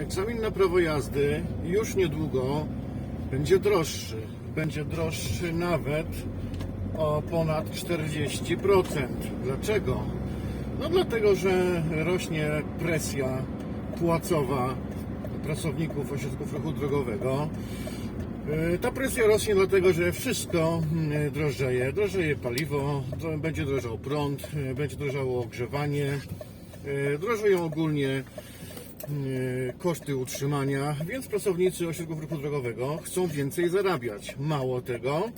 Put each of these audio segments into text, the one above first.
egzamin na prawo jazdy już niedługo będzie droższy. Będzie droższy nawet o ponad 40%. Dlaczego? No dlatego, że rośnie presja płacowa pracowników ośrodków ruchu drogowego. Yy, Ta presja rośnie dlatego, że wszystko mm, drożeje. Drożeje paliwo, będzie drożał prąd, yy, będzie drożało ogrzewanie, drożeją ogólnie koszty utrzymania, więc pracownicy ośrodków ruchu drogowego chcą więcej zarabiać. Mało tego,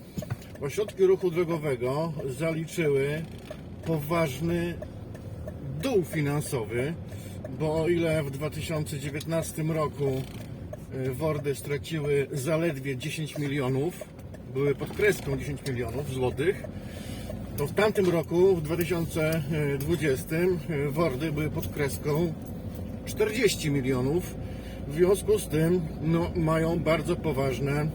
ośrodki ruchu drogowego zaliczyły poważny dół finansowy, bo o ile w 2019 roku y, Wordy straciły zaledwie 10 milionów, były pod kreską 10 milionów złotych, to w tamtym roku, w 2020, y, Wordy były pod kreską 40 milionów. W związku z tym no, mają bardzo poważne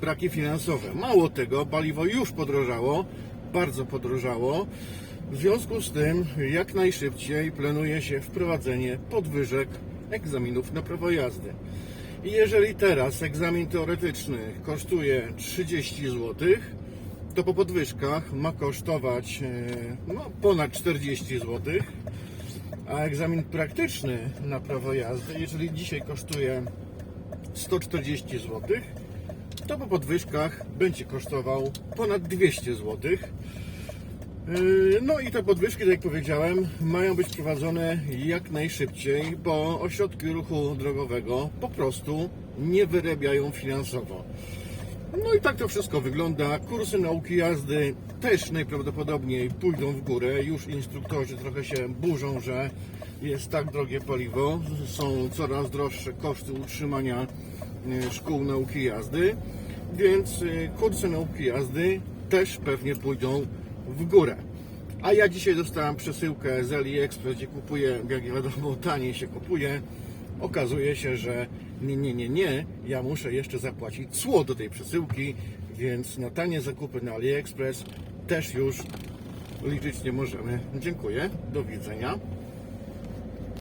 braki finansowe. Mało tego, paliwo już podrożało, bardzo podrożało. W związku z tym, jak najszybciej planuje się wprowadzenie podwyżek egzaminów na prawo jazdy. I jeżeli teraz egzamin teoretyczny kosztuje 30 zł, to po podwyżkach ma kosztować e, no, ponad 40 zł, a egzamin praktyczny na prawo jazdy, jeżeli dzisiaj kosztuje 140 zł, to po podwyżkach będzie kosztował ponad 200 zł. Yy, No i te podwyżki, tak jak powiedziałem, mają być prowadzone jak najszybciej, bo ośrodki ruchu drogowego po prostu nie wyrabiają finansowo. No i tak to wszystko wygląda. Kursy nauki jazdy też najprawdopodobniej pójdą w górę. Już instruktorzy trochę się burzą, że jest tak drogie paliwo. Są coraz droższe koszty utrzymania e, szkół nauki jazdy, więc e, kursy nauki jazdy też pewnie pójdą w górę. A ja dzisiaj dostałem przesyłkę z AliExpress, gdzie kupuję, jak wiadomo, taniej się kupuje. Okazuje się, że nie, nie, nie, nie, ja muszę jeszcze zapłacić cło do tej przesyłki, więc na tanie zakupy na AliExpress też już liczyć nie możemy. Dziękuję, do widzenia.